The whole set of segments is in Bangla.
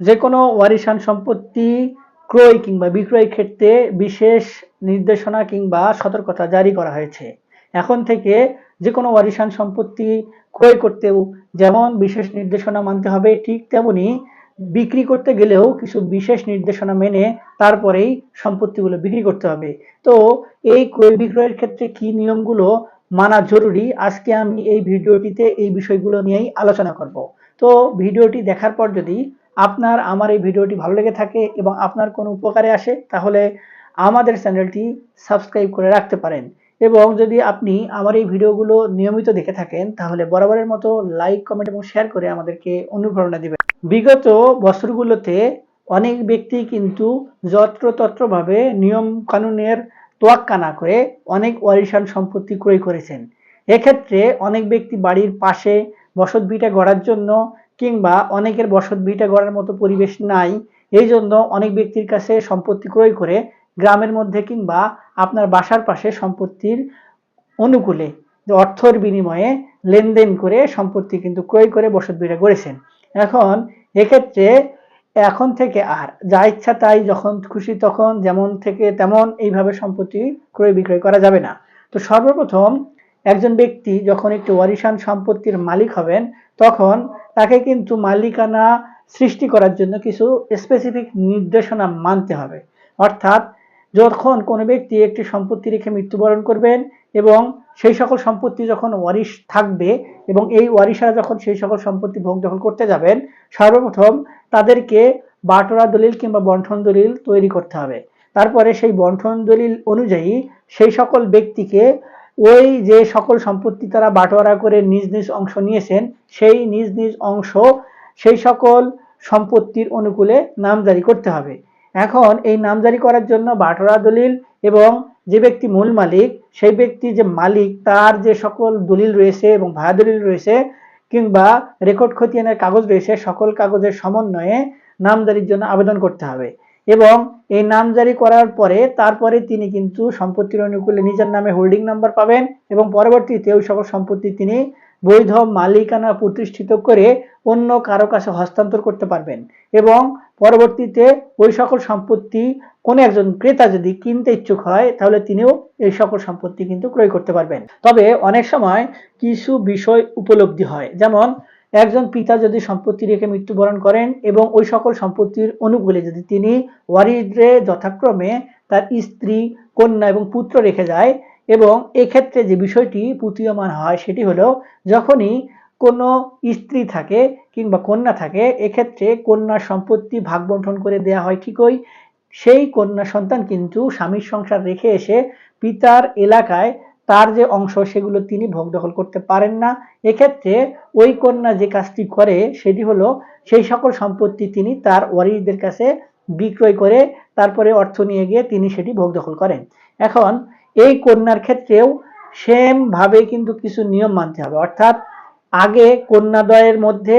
যে কোনো ওয়ারিশান সম্পত্তি ক্রয় কিংবা বিক্রয় ক্ষেত্রে বিশেষ নির্দেশনা কিংবা সতর্কতা জারি করা হয়েছে। এখন থেকে যে কোনো ওয়ারিশান সম্পত্তি ক্রয় করতেও যেমন বিশেষ নির্দেশনা মানতে হবে, ঠিক তেমনি বিক্রি করতে গেলেও কিছু বিশেষ নির্দেশনা মেনে তারপরেই সম্পত্তিগুলো বিক্রি করতে হবে। তো এই ক্রয় বিক্রয়ের ক্ষেত্রে কি নিয়মগুলো মানা জরুরি? আজকে আমি এই ভিডিওটিতে এই বিষয়গুলো নিয়েই আলোচনা করব। তো ভিডিওটি দেখার পর যদি আপনার আমার এই ভিডিওটি ভালো লেগে থাকে এবং আপনার কোনো উপকারে আসে, তাহলে আমাদের চ্যানেলটি সাবস্ক্রাইব করে রাখতে পারেন। এবং যদি আপনি আমার এই ভিডিওগুলো নিয়মিত দেখে থাকেন, তাহলে বরাবরের মতো লাইক কমেন্ট এবং শেয়ার করে আমাদেরকে অনুপ্রেরণা দেবেন। বিগত বছরগুলোতে অনেক ব্যক্তি কিন্তু যত্রতত্রভাবে নিয়ম কানুনের তোয়াক্কা না করে অনেক ওয়ারিশান সম্পত্তি ক্রয় করেছেন। এক্ষেত্রে অনেক ব্যক্তি বাড়ির পাশে বসত ভিটা গড়ার জন্য কিংবা অনেকের বসত ভিটা গড়ার মতো পরিবেশ নাই এই জন্য অনেক ব্যক্তির কাছে সম্পত্তি ক্রয় করে গ্রামের মধ্যে কিংবা আপনার বাসার পাশে সম্পত্তির অনুকূলে অর্থর বিনিময়ে লেনদেন করে সম্পত্তি কিন্তু ক্রয় করে বসত ভিটা গড়েছেন। এখন এক্ষেত্রে এখন থেকে আর যা ইচ্ছা তাই যখন খুশি তখন যেমন থেকে তেমন এইভাবে সম্পত্তি ক্রয় বিক্রয় করা যাবে না। তো সর্বপ্রথম একজন ব্যক্তি যখন একটি ওয়ারিশান সম্পত্তির মালিক হবেন তখন তাকে কিন্তু মালিকানা সৃষ্টি করার জন্য কিছু স্পেসিফিক নির্দেশনা মানতে হবে। অর্থাৎ যখন কোনো ব্যক্তি একটি সম্পত্তি রেখে মৃত্যুবরণ করবেন এবং সেই সকল সম্পত্তি যখন ওয়ারিশ থাকবে এবং এই ওয়ারিশারা যখন সেই সকল সম্পত্তি ভোগ দখল করতে যাবেন, সর্বপ্রথম তাদেরকে বাটোরা দলিল কিংবা বন্ঠন দলিল তৈরি করতে হবে। তারপরে সেই বন্ঠন দলিল অনুযায়ী সেই সকল ব্যক্তিকে ওই যে সকল সম্পত্তি তারা বাটোয়ারা করে নিজ নিজ অংশ নিয়েছেন, সেই নিজ নিজ অংশ, সেই সকল সম্পত্তির অনুকূলে নামজারি করতে হবে। এখন এই নামজারি করার জন্য বাটোয়ারা দলিল এবং যে ব্যক্তি মূল মালিক, সেই ব্যক্তি যে মালিক, তার যে সকল দলিল রয়েছে এবং ভায়া দলিল রয়েছে কিংবা রেকর্ড খতিয়ানের কাগজ রয়েছে, সকল কাগজের সমন্বয়ে নামজারির জন্য আবেদন করতে হবে। এবং এই নাম জারি করার পরে তারপরে তিনি কিন্তু সম্পত্তির অনুকূলে নিজের নামে হোল্ডিং নাম্বার পাবেন এবং পরবর্তীতে ওই সকল সম্পত্তি তিনি বৈধ মালিকানা প্রতিষ্ঠিত করে অন্য কারও কাছে হস্তান্তর করতে পারবেন। এবং পরবর্তীতে ওই সকল সম্পত্তি কোনো একজন ক্রেতা যদি কিনতে ইচ্ছুক হয়, তাহলে তিনিও এই সকল সম্পত্তি কিন্তু ক্রয় করতে পারবেন। তবে অনেক সময় কিছু বিষয় উপলব্ধি হয়। যেমন একজন পিতা যদি সম্পত্তি রেখে মৃত্যুবরণ করেন এবং ওই সকল সম্পত্তির অনুকূলে যদি তিনি ওয়ারিদে যথাক্রমে তার স্ত্রী, কন্যা এবং পুত্র রেখে যায় এবং এক্ষেত্রে যে বিষয়টি পুতীয়মান হয় সেটি হলো, যখনই কোনো স্ত্রী থাকে কিংবা কন্যা থাকে, এক্ষেত্রে কন্যার সম্পত্তি ভাগ বন্টন করে দেয়া হয় ঠিকই। সেই কন্যা সন্তান কিন্তু স্বামীর সংসার রেখে এসে পিতার এলাকায় তার যে অংশ সেগুলো তিনি ভোগ দখল করতে পারেন না। এক্ষেত্রে ওই কন্যা যে কাজটি করে, সেটি হলো সেই সকল সম্পত্তি তিনি তার ওয়ারিসদের কাছে বিক্রয় করে তারপরে অর্থ নিয়ে গিয়ে তিনি সেটি ভোগ দখল করেন। এখন এই কন্যার ক্ষেত্রেও সেম ভাবে কিন্তু কিছু নিয়ম মানতে হবে। অর্থাৎ আগে কন্যাদয়ের মধ্যে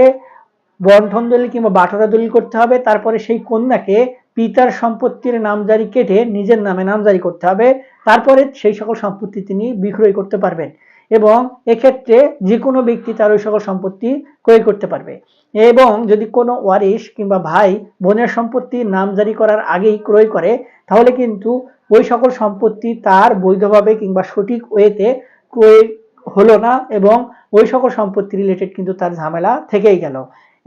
বন্ঠন দলিল কিংবা বাটোরা দলিল করতে হবে, তারপরে সেই কন্যাকে পিতার সম্পত্তির নামজারি কেটে নিজের নামে নামজারি করতে হবে। তারপরে সেই সকল সম্পত্তি তিনি বিক্রয় করতে পারবেন এবং এক্ষেত্রে যে কোনো ব্যক্তি তার ওই সকল সম্পত্তি ক্রয় করতে পারবে। এবং যদি কোনো ওয়ারিশ কিংবা ভাই বোনের সম্পত্তি নামজারি করার আগেই ক্রয় করে, তাহলে কিন্তু ওই সকল সম্পত্তি তার বৈধভাবে কিংবা সঠিক ওয়েতে ক্রয় হলো না এবং ওই সকল সম্পত্তি রিলেটেড কিন্তু তার ঝামেলা থেকেই গেল।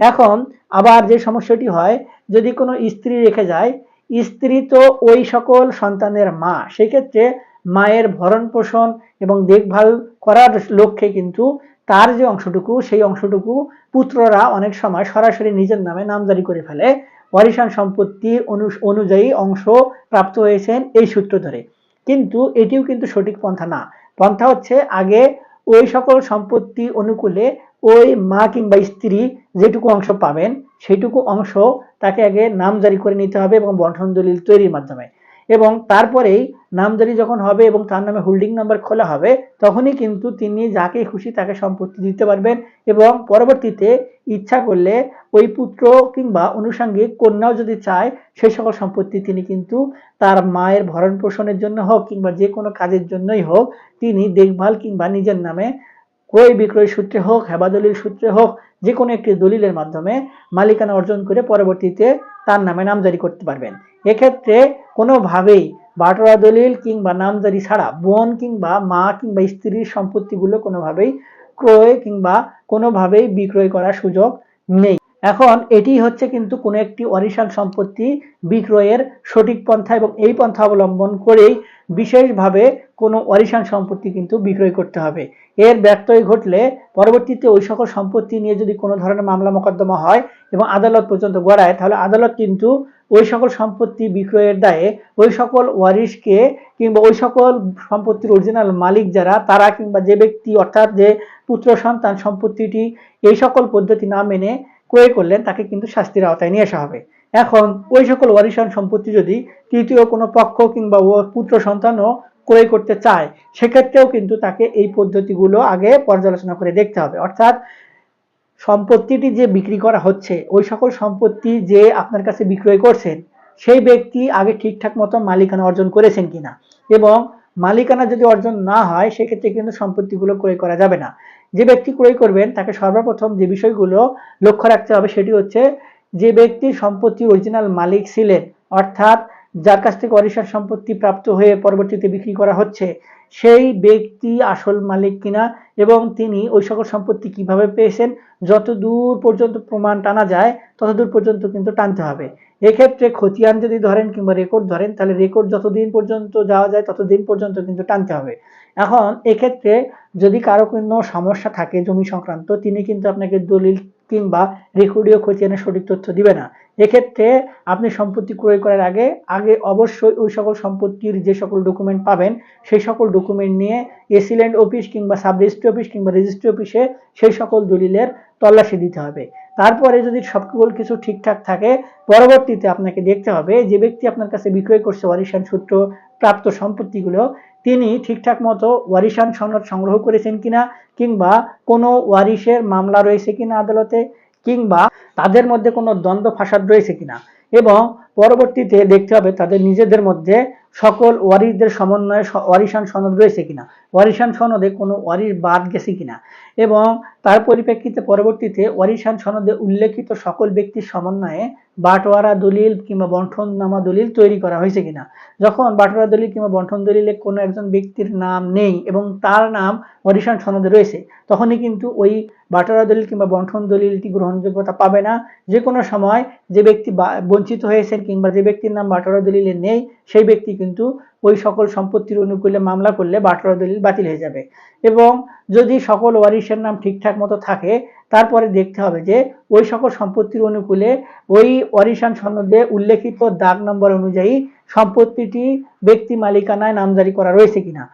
এখন আবার যে সমস্যাটি হয়, যদি কোনো স্ত্রী রেখে যায়, স্ত্রী তো ওই সকল সন্তানের মা, সেক্ষেত্রে মায়ের ভরণ পোষণ এবং দেখভাল করার লক্ষ্যে কিন্তু তার যে অংশটুকু, সেই অংশটুকু পুত্ররা অনেক সময় সরাসরি নিজের নামে নামজারি করে ফেলে। ওয়ারিশান সম্পত্তির অনুযায়ী অংশ প্রাপ্ত হয়েছেন এই সূত্র ধরে। কিন্তু এটিও কিন্তু সঠিক পন্থা না। পন্থা হচ্ছে আগে ওই সকল সম্পত্তি অনুকূলে ওই মা কিংবা স্ত্রী যেটুকু অংশ পাবেন সেটুকু অংশ তাকে আগে নামজারি করে নিতে হবে এবং বন্ঠন দলিল তৈরির মাধ্যমে। এবং তারপরেই নামজারি যখন হবে এবং তার নামে হোল্ডিং নাম্বার খোলা হবে, তখনই কিন্তু তিনি যাকে খুশি তাকে সম্পত্তি দিতে পারবেন এবং পরবর্তীতে ইচ্ছা করলে ওই পুত্র কিংবা অনুষাঙ্গিক কন্যাও যদি চায় সেই সকল সম্পত্তি তিনি কিন্তু তার মায়ের ভরণ পোষণের জন্য হোক কিংবা যে কোনো কাজের জন্যই হোক, তিনি দেখভাল কিংবা নিজের নামে ক্রয় বিক্রয় সূত্রে হোক, হেবাদলিল সূত্রে হোক যে কোনো একটি দলিলের মাধ্যমে মালিকানা অর্জন করে পরবর্তীতে তার নামে নামজারি করতে পারবেন। এক্ষেত্রে কোনোভাবেই বাটোয়ারা দলিল কিংবা নামজারি ছাড়া বোন কিংবা মা কিংবা স্ত্রীর সম্পত্তিগুলো কোনোভাবেই ক্রয় কিংবা কোনোভাবেই বিক্রয় করার সুযোগ নেই। এখন এটি হচ্ছে কিন্তু কোনো একটি অরিশাল সম্পত্তি বিক্রয়ের সঠিক পন্থা এবং এই পন্থা অবলম্বন করেই বিশেষভাবে কোনো অরিশান সম্পত্তি কিন্তু বিক্রয় করতে হবে। এর ব্যত্যয় ঘটলে পরবর্তীতে ওই সকল সম্পত্তি নিয়ে যদি কোনো ধরনের মামলা মোকদ্দমা হয় এবং আদালত পর্যন্ত গড়ায়, তাহলে আদালত কিন্তু ওই সকল সম্পত্তি বিক্রয়ের দায়ে ওই সকল ওয়ারিশকে কিংবা ওই সকল সম্পত্তির অরিজিনাল মালিক যারা, তারা কিংবা যে ব্যক্তি অর্থাৎ যে পুত্র সন্তান সম্পত্তিটি এই সকল পদ্ধতি না মেনে ক্রয় করলেন, তাকে কিন্তু শাস্তির আওতায় নিয়ে আসা হবে। এখন ওই সকল ওয়ারিশান সম্পত্তি যদি তৃতীয় কোনো পক্ষ কিংবা পুত্র সন্তানও ক্রয় করতে চায়, সেক্ষেত্রেও কিন্তু তাকে এই পদ্ধতিগুলো আগে পর্যালোচনা করে দেখতে হবে। অর্থাৎ সম্পত্তিটি যে বিক্রি করা হচ্ছে, ওই সকল সম্পত্তি যে আপনার কাছে বিক্রয় করছেন, সেই ব্যক্তি আগে ঠিকঠাক মতো মালিকানা অর্জন করেছেন কিনা এবং মালিকানা যদি অর্জন না হয়, সেক্ষেত্রে কিন্তু সম্পত্তিগুলো ক্রয় করা যাবে না। যে ব্যক্তি ক্রয় করবেন, তাকে সর্বপ্রথম যে বিষয়গুলো লক্ষ্য রাখতে হবে, সেটি হচ্ছে যে ব্যক্তি সম্পত্তির অরিজিনাল মালিক ছিলেন, অর্থাৎ যার কাছ থেকে অরিশার সম্পত্তি প্রাপ্ত হয়ে পরবর্তীতে বিক্রি করা হচ্ছে, সেই ব্যক্তি আসল মালিক কিনা এবং তিনি ওই সকল সম্পত্তি কীভাবে পেয়েছেন যত দূর পর্যন্ত প্রমাণ টানা যায় তত দূর পর্যন্ত কিন্তু টানতে হবে। এক্ষেত্রে খতিয়ান যদি ধরেন কিংবা রেকর্ড ধরেন, তাহলে রেকর্ড যতদিন পর্যন্ত যাওয়া যায়, ততদিন পর্যন্ত কিন্তু টানতে হবে। এখন এক্ষেত্রে যদি কারও কোনো সমস্যা থাকে জমি সংক্রান্ত, তিনি কিন্তু আপনাকে দলিল কিংবা রেকর্ডীয় খতিয়ানের সঠিক তথ্য দিবে না। এক্ষেত্রে আপনি সম্পত্তি ক্রয় করার আগে আগে অবশ্যই ওই সকল সম্পত্তির যে সকল ডকুমেন্ট পাবেন, সেই সকল ডকুমেন্ট নিয়ে এসিল্যান্ড অফিস কিংবা সাব রেজিস্ট্রি অফিস কিংবা রেজিস্ট্রি অফিসে সেই সকল দলিলের তল্লাশি দিতে হবে। তারপরে যদি সকল কিছু ঠিকঠাক থাকে, পরবর্তীতে আপনাকে দেখতে হবে যে ব্যক্তি আপনার কাছে বিক্রয় করছে ওয়ারিশান সূত্র প্রাপ্ত সম্পত্তিগুলো তিনি ঠিকঠাক মতো ওয়ারিশান সনদ সংগ্রহ করেছেন কিনা, কিংবা কোনো ওয়ারিশের মামলা রয়েছে কিনা আদালতে, কিংবা তাদের মধ্যে কোনো দ্বন্দ্ব ফাসাদ রয়েছে কিনা। এবং পরবর্তীতে দেখতে হবে তাদের নিজেদের মধ্যে সকল ওয়ারিশদের সমন্বয়ে ওয়ারিশান সনদ রয়েছে কিনা। ওয়ারিশান সনদে কোনো ওয়ারিশ বাদ গেছে কিনা? এবং তার পরিপ্রেক্ষিতে পরবর্তীতে ওয়ারিশান সনদে উল্লেখিত সকল ব্যক্তির সমন্বয়ে বাটোয়ারা দলিল কিংবা বন্ঠননামা দলিল তৈরি করা হয়েছে কিনা? যখন বাটোয়ারা দলিল কিংবা বন্ঠন দলিলে কোনো একজন ব্যক্তির নাম নেই এবং তার নাম ওয়ারিশান সনদে রয়েছে, তখনই কিন্তু ওই বাটোয়ারা দলিল কিংবা বন্ঠন দলিলটি গ্রহণযোগ্যতা পাবে না। যে কোনো সময় যে ব্যক্তি বঞ্চিত হয়েছেন কিংবা যে ব্যক্তির নাম বাটোয়ারা দলিলে নেই, সেই ব্যক্তি কিন্তু ওই সকল সম্পত্তির অনুকূলে মামলা করলে বাটোয়ারা দলিল বাতিল হয়ে যাবে। এবং যদি সকল ওয়ারিশের নাম ঠিকঠাক মতো থাকে, তারপরে দেখতে হবে যে ওই সকল সম্পত্তির অনুকূলে ওই ওয়ারিশান সনদে উল্লেখিত দাগ নম্বর অনুযায়ী সম্পত্তিটি ব্যক্তি মালিকানায় নামজারি করা রয়েছে কিনা।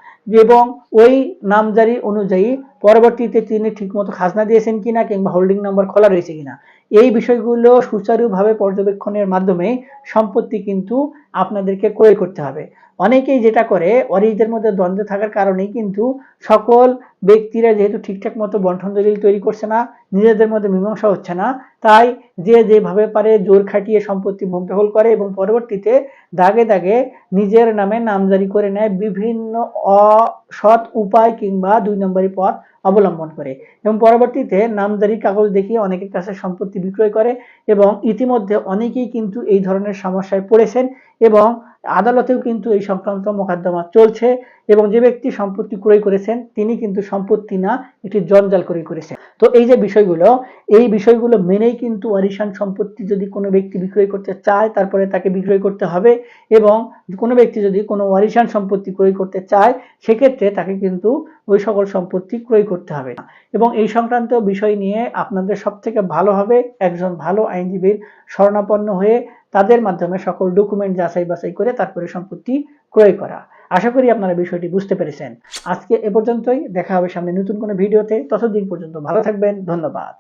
এবং ওই নামজারি অনুযায়ী পরবর্তীতে তিনি ঠিকমতো খাজনা দিয়েছেন কিনা কিংবা হোল্ডিং নম্বর খোলা রয়েছে কিনা। এই বিষয়গুলো সুচারুভাবে পর্যবেক্ষণের মাধ্যমে সম্পত্তি কিন্তু আপনাদেরকে ক্রয় করতে হবে। অনেকেই যেটা করে অরিজদের মধ্যে দ্বন্দ্ব থাকার কারণেই কিন্তু সকল ব্যক্তিরা যেহেতু ঠিকঠাক মতো বন্ঠন দলিল তৈরি করছে না, নিজেদের মধ্যে মীমাংসা হচ্ছে না, তাই যে যেভাবে পারে জোর খাটিয়ে সম্পত্তি মুগ্ধহল করে এবং পরবর্তীতে দাগে দাগে নিজের নামে নামজারি করে নেয় বিভিন্ন অসৎ উপায় কিংবা দুই নম্বরই পথ অবলম্বন করে। এবং পরবর্তীতে নামজারি কাগজ দেখিয়ে অনেকের কাছে সম্পত্তি বিক্রয় করে এবং ইতিমধ্যে অনেকেই কিন্তু এই ধরনের সমস্যায় পড়েছেন এবং আদালতেও কিন্তু এই সংক্রান্ত মোকদ্দমা চলছে এবং যে ব্যক্তি সম্পত্তি ক্রয় করেছেন, তিনি কিন্তু সম্পত্তি না একটি জঞ্জাল করে করেছেন। তো এই যে বিষয়গুলো, এই বিষয়গুলো মেনেই কিন্তু ওয়ারিশান সম্পত্তি যদি কোনো ব্যক্তি বিক্রয় করতে চায়, তারপরে তাকে বিক্রয় করতে হবে এবং কোনো ব্যক্তি যদি কোনো ওয়ারিশান সম্পত্তি ক্রয় করতে চায়, সেক্ষেত্রে তাকে কিন্তু ওই সকল সম্পত্তি ক্রয় করতে হবে। এবং এই সংক্রান্ত বিষয় নিয়ে আপনাদের সব থেকে ভালো হবে একজন ভালো আইনজীবীর শরণাপন্ন হয়ে তাদের মাধ্যমে সকল ডকুমেন্ট যাচাই বাছাই করে তারপরে সম্পত্তি ক্রয় করা। আশা করি আপনারা বিষয়টি বুঝতে পেরেছেন। আজকে এ পর্যন্তই। দেখা হবে সামনে নতুন কোনো ভিডিওতে। ততদিন পর্যন্ত ভালো থাকবেন। ধন্যবাদ।